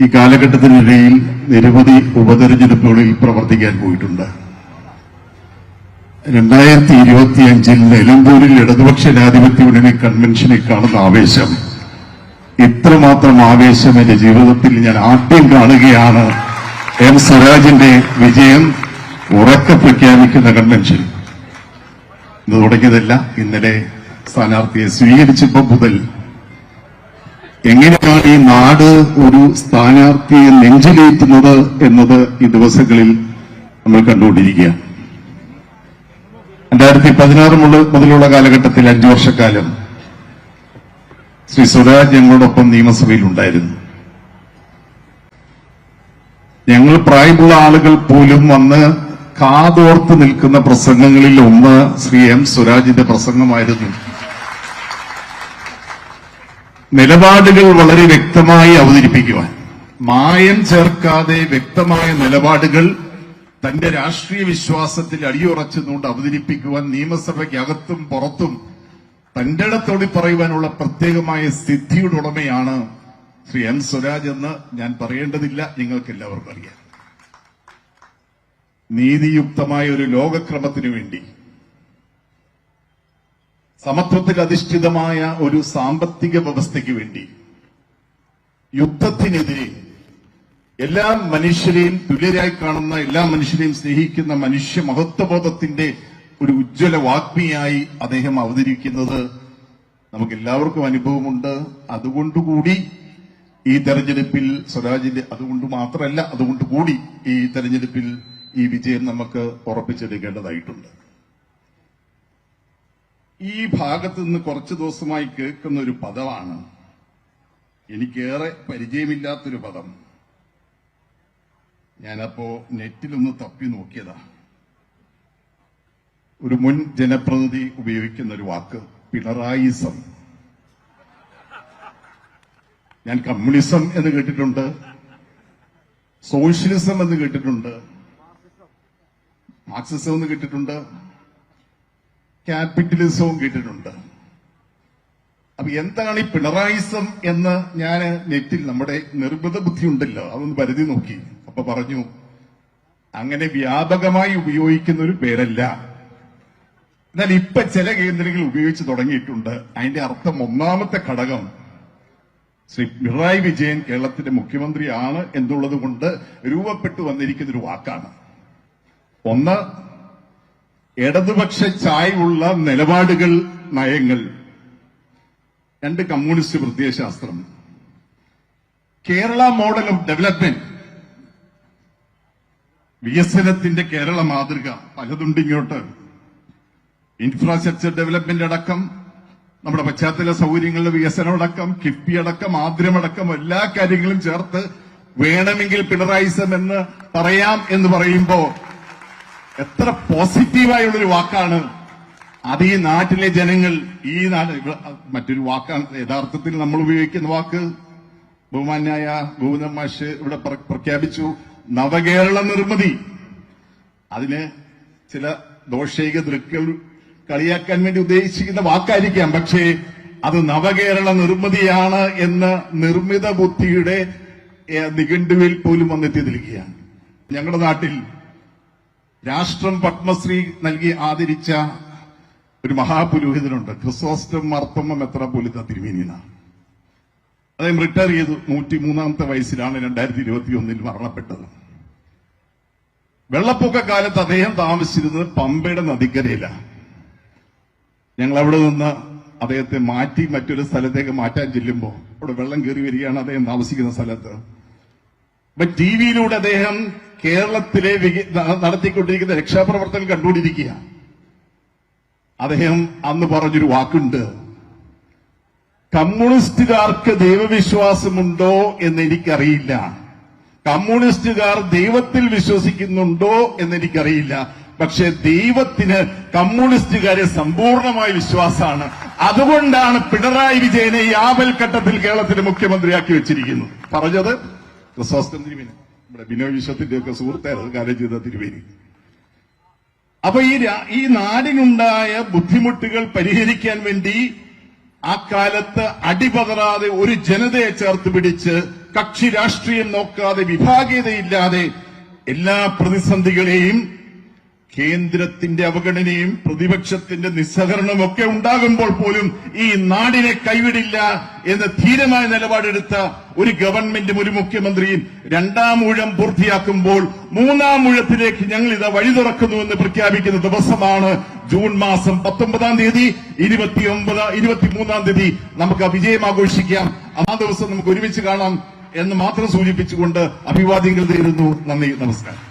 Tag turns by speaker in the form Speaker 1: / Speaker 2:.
Speaker 1: ഈ കാലഘട്ടത്തിനിടയിൽ നിരവധി ഉപതെരഞ്ഞെടുപ്പുകളിൽ പ്രവർത്തിക്കാൻ പോയിട്ടുണ്ട്. രണ്ടായിരത്തി ഇരുപത്തി അഞ്ചിൽ നിലമ്പൂരിൽ ഇടതുപക്ഷ ജനാധിപത്യ മുന്നണി കൺവെൻഷനിൽ കാണുന്ന ആവേശം. ഇത്രമാത്രം ആവേശം എന്റെ ജീവിതത്തിൽ ഞാൻ ആദ്യം കാണുകയാണ് എം സ്വരാജിന്റെ വിജയം ഉറക്കെ പ്രഖ്യാപിക്കുന്ന കൺവെൻഷൻ ഇത് തുടങ്ങിയതല്ല ഇന്നലെ സ്ഥാനാർത്ഥിയെ സ്വീകരിച്ചപ്പോൾ മുതൽ എങ്ങനെയാണ് ഈ നാട് ഒരു സ്ഥാനാർത്ഥിയെ നെഞ്ചിലേറ്റുന്നത് എന്നത് ഈ ദിവസങ്ങളിൽ നമ്മൾ കണ്ടുകൊണ്ടിരിക്കുക രണ്ടായിരത്തി പതിനാറ് മുതലുള്ള കാലഘട്ടത്തിൽ അഞ്ചു വർഷക്കാലം ശ്രീ സ്വരാജ് ഞങ്ങളോടൊപ്പം നിയമസഭയിൽ ഉണ്ടായിരുന്നു. ഞങ്ങൾ പ്രായമുള്ള ആളുകൾ പോലും വന്ന് കാതോർത്ത് നിൽക്കുന്ന പ്രസംഗങ്ങളിൽ ഒന്ന് ശ്രീ എം സ്വരാജിന്റെ പ്രസംഗമായിരുന്നു. നിലപാടുകൾ വളരെ വ്യക്തമായി അവതരിപ്പിക്കുവാൻ. മായം ചേർക്കാതെ വ്യക്തമായ നിലപാടുകൾ തന്റെ രാഷ്ട്രീയ വിശ്വാസത്തിൽ അടിയുറച്ചുകൊണ്ട് അവതരിപ്പിക്കുവാൻ നിയമസഭയ്ക്കകത്തും പുറത്തും തന്റെ ഇടത്തോടി പറയുവാനുള്ള പ്രത്യേകമായ സിദ്ധിയുടെ ഉടമയാണ് ശ്രീ എൻ സ്വരാജ് എന്ന് ഞാൻ പറയേണ്ടതില്ല. നിങ്ങൾക്ക് എല്ലാവർക്കും അറിയാം. നീതിയുക്തമായ ഒരു ലോകക്രമത്തിനു വേണ്ടി സമത്വത്തിൽ അധിഷ്ഠിതമായ ഒരു സാമ്പത്തിക വ്യവസ്ഥയ്ക്ക് വേണ്ടി യുദ്ധത്തിനെതിരെ എല്ലാ മനുഷ്യരെയും തുല്യരായി കാണുന്ന എല്ലാ മനുഷ്യരെയും സ്നേഹിക്കുന്ന മനുഷ്യ മഹത്വബോധത്തിന്റെ ഒരു ഉജ്ജ്വല വാഗ്മിയായി അദ്ദേഹം അവതരിക്കുന്നത് നമുക്ക് എല്ലാവർക്കും അനുഭവമുണ്ട്. അതുകൊണ്ടുകൂടി ഈ തെരഞ്ഞെടുപ്പിൽ സ്വരാജിന്റെ അതുകൊണ്ട് മാത്രമല്ല അതുകൊണ്ട് കൂടി ഈ തെരഞ്ഞെടുപ്പിൽ ഈ വിജയം നമുക്ക് ഉറപ്പിച്ചെടുക്കേണ്ടതായിട്ടുണ്ട്. ഈ ഭാഗത്ത് നിന്ന് കുറച്ച് ദിവസമായി കേൾക്കുന്ന ഒരു പദമാണ്. എനിക്കേറെ പരിചയമില്ലാത്തൊരു പദം. ഞാനപ്പോ നെറ്റിലൊന്ന് തപ്പി നോക്കിയതാ. ഒരു മുൻ ജനപ്രതിനിധി ഉപയോഗിക്കുന്ന ഒരു വാക്ക് പിണറായിസം. ഞാൻ കമ്മ്യൂണിസം എന്ന് കേട്ടിട്ടുണ്ട് സോഷ്യലിസം എന്ന് കേട്ടിട്ടുണ്ട് മാർക്സിസം എന്ന് കേട്ടിട്ടുണ്ട് ക്യാപിറ്റലിസവും കേട്ടിട്ടുണ്ട് അപ്പൊ എന്താണ് ഈ പിണറായിസം എന്ന് ഞാൻ നെറ്റിൽ നമ്മുടെ നിർമ്മിത ബുദ്ധി ഉണ്ടല്ലോ അതൊന്ന് പരിധി നോക്കി. അപ്പൊ പറഞ്ഞു അങ്ങനെ വ്യാപകമായി ഉപയോഗിക്കുന്ന ഒരു പേരല്ല. എന്നാൽ ഇപ്പൊ ചില കേന്ദ്രങ്ങൾ ഉപയോഗിച്ച് തുടങ്ങിയിട്ടുണ്ട്. അതിന്റെ അർത്ഥം ഒന്നാമത്തെ ഘടകം ശ്രീ പിണറായി വിജയൻ കേരളത്തിന്റെ മുഖ്യമന്ത്രിയാണ് എന്നുള്ളത് കൊണ്ട് രൂപപ്പെട്ടു വന്നിരിക്കുന്ന ഒരു വാക്കാണ്. ഒന്ന് ഇടതുപക്ഷ ചായ്വുള്ള നിലപാടുകൾ നയങ്ങൾ. രണ്ട് കമ്മ്യൂണിസ്റ്റ് പ്രത്യയശാസ്ത്രം കേരള മോഡൽ ഓഫ് ഡെവലപ്മെന്റ്. വികസനത്തിന്റെ കേരള മാതൃക. പലതുണ്ട് ഇങ്ങോട്ട്. ഇൻഫ്രാസ്ട്രക്ചർ ഡെവലപ്മെന്റ് അടക്കം നമ്മുടെ പശ്ചാത്തല സൗകര്യങ്ങളുടെ വികസനം അടക്കം കിഫ്ബി അടക്കം ആദ്യമടക്കം എല്ലാ കാര്യങ്ങളും ചേർത്ത് വേണമെങ്കിൽ പിണറായിസം എന്ന് പറയാം എന്ന് പറയുമ്പോ എത്ര പോസിറ്റീവായുള്ളൊരു വാക്കാണ്. അത് ഈ നാട്ടിലെ ജനങ്ങൾ ഈ നാട് മറ്റൊരു വാക്കാണ് യഥാർത്ഥത്തിൽ നമ്മൾ ഉപയോഗിക്കുന്ന വാക്ക്. ബഹുമാന്യായ ഗോവിന്ദമാഷ് ഇവിടെ പ്രഖ്യാപിച്ചു നവകേരള നിർമ്മിതി. അതിന് ചില ദോഷൈക ദൃക്കൾ കളിയാക്കാൻ വേണ്ടി ഉദ്ദേശിക്കുന്ന വാക്കായിരിക്കാം പക്ഷേ അത് നവകേരള നിർമ്മിതിയാണ് എന്ന് നിർമ്മിത ബുദ്ധിയുടെ നിഘണ്ടുവിൽ പോലും വന്നെത്തിയിരിക്കുകയാണ് ഞങ്ങളുടെ നാട്ടിൽ രാഷ്ട്രം പത്മശ്രീ നൽകി ആദരിച്ച ഒരു മഹാപുരോഹിതനുണ്ട്. ക്രിസോസ്റ്റം മർത്തമ്മ മെത്രാപോലിത്ത തിരുമേനിയാണ് അദ്ദേഹം റിട്ടയർ ചെയ്തു. നൂറ്റി മൂന്നാമത്തെ വയസ്സിലാണ് രണ്ടായിരത്തി ഇരുപത്തി ഒന്നിൽ മരണപ്പെട്ടത്. വെള്ളപ്പൊക്ക കാലത്ത് അദ്ദേഹം താമസിച്ചിരുന്നത് പമ്പയുടെ നദിക്കരയിലാണ് ഞങ്ങൾ അവിടെ നിന്ന് അദ്ദേഹത്തെ മാറ്റി മറ്റൊരു സ്ഥലത്തേക്ക് മാറ്റാൻ ചെല്ലുമ്പോൾ അവിടെ വെള്ളം കയറി വരികയാണ് അദ്ദേഹം താമസിക്കുന്ന സ്ഥലത്ത്. അപ്പൊ ടി വിയിലൂടെ അദ്ദേഹം കേരളത്തിലെ നടത്തിക്കൊണ്ടിരിക്കുന്ന രക്ഷാപ്രവർത്തനം കണ്ടുകൊണ്ടിരിക്കുക. അദ്ദേഹം അന്ന് പറഞ്ഞൊരു വാക്കുണ്ട്. കമ്മ്യൂണിസ്റ്റുകാർക്ക് ദൈവവിശ്വാസമുണ്ടോ എന്ന് എനിക്കറിയില്ല കമ്മ്യൂണിസ്റ്റുകാർ ദൈവത്തിൽ വിശ്വസിക്കുന്നുണ്ടോ എന്ന് എനിക്കറിയില്ല പക്ഷെ ദൈവത്തിന് കമ്മ്യൂണിസ്റ്റുകാരെ സമ്പൂർണമായ വിശ്വാസമാണ്. അതുകൊണ്ടാണ് പിണറായി വിജയനെ ഈ ഘട്ടത്തിൽ കേരളത്തിന്റെ മുഖ്യമന്ത്രിയാക്കി വെച്ചിരിക്കുന്നത്. പറഞ്ഞത് ക്രിസോസ്റ്റം നമ്മുടെ ബിനോയ് വിശ്വത്തിന്റെ ഒക്കെ സുഹൃത്തായിരുന്നു കാലം ചെയ്ത തിരുവേരി അപ്പൊ ഈ ഈ നാടിനുണ്ടായ ബുദ്ധിമുട്ടുകൾ പരിഹരിക്കാൻ വേണ്ടി ആ കാലത്ത് അടിപതറാതെ ഒരു ജനതയെ ചേർത്ത് പിടിച്ച് കക്ഷി രാഷ്ട്രീയം നോക്കാതെ വിഭാഗീയതയില്ലാതെ എല്ലാ പ്രതിസന്ധികളെയും കേന്ദ്രത്തിന്റെ അവഗണനയും പ്രതിപക്ഷത്തിന്റെ നിസ്സഹരണവും ഒക്കെ ഉണ്ടാകുമ്പോൾ പോലും ഈ നാടിനെ കൈവിടില്ല എന്ന ധീരമായ നിലപാടെടുത്ത ഒരു ഗവൺമെന്റും ഒരു മുഖ്യമന്ത്രിയും രണ്ടാം ഊഴം പൂർത്തിയാക്കുമ്പോൾ മൂന്നാം ഊഴത്തിലേക്ക് ഞങ്ങൾ ഇത് വഴി തുറക്കുന്നുവെന്ന് പ്രഖ്യാപിക്കുന്ന ദിവസമാണ് ജൂൺ മാസം പത്തൊമ്പതാം തീയതി ഇരുപത്തിയൊമ്പത് ഇരുപത്തിമൂന്നാം തീയതി. നമുക്ക് ആ വിജയം ആഘോഷിക്കാം. ആ ദിവസം നമുക്ക് ഒരുമിച്ച് കാണാം എന്ന് മാത്രം സൂചിപ്പിച്ചുകൊണ്ട് അഭിവാദ്യങ്ങൾ നേരുന്നു. നന്ദി നമസ്കാരം.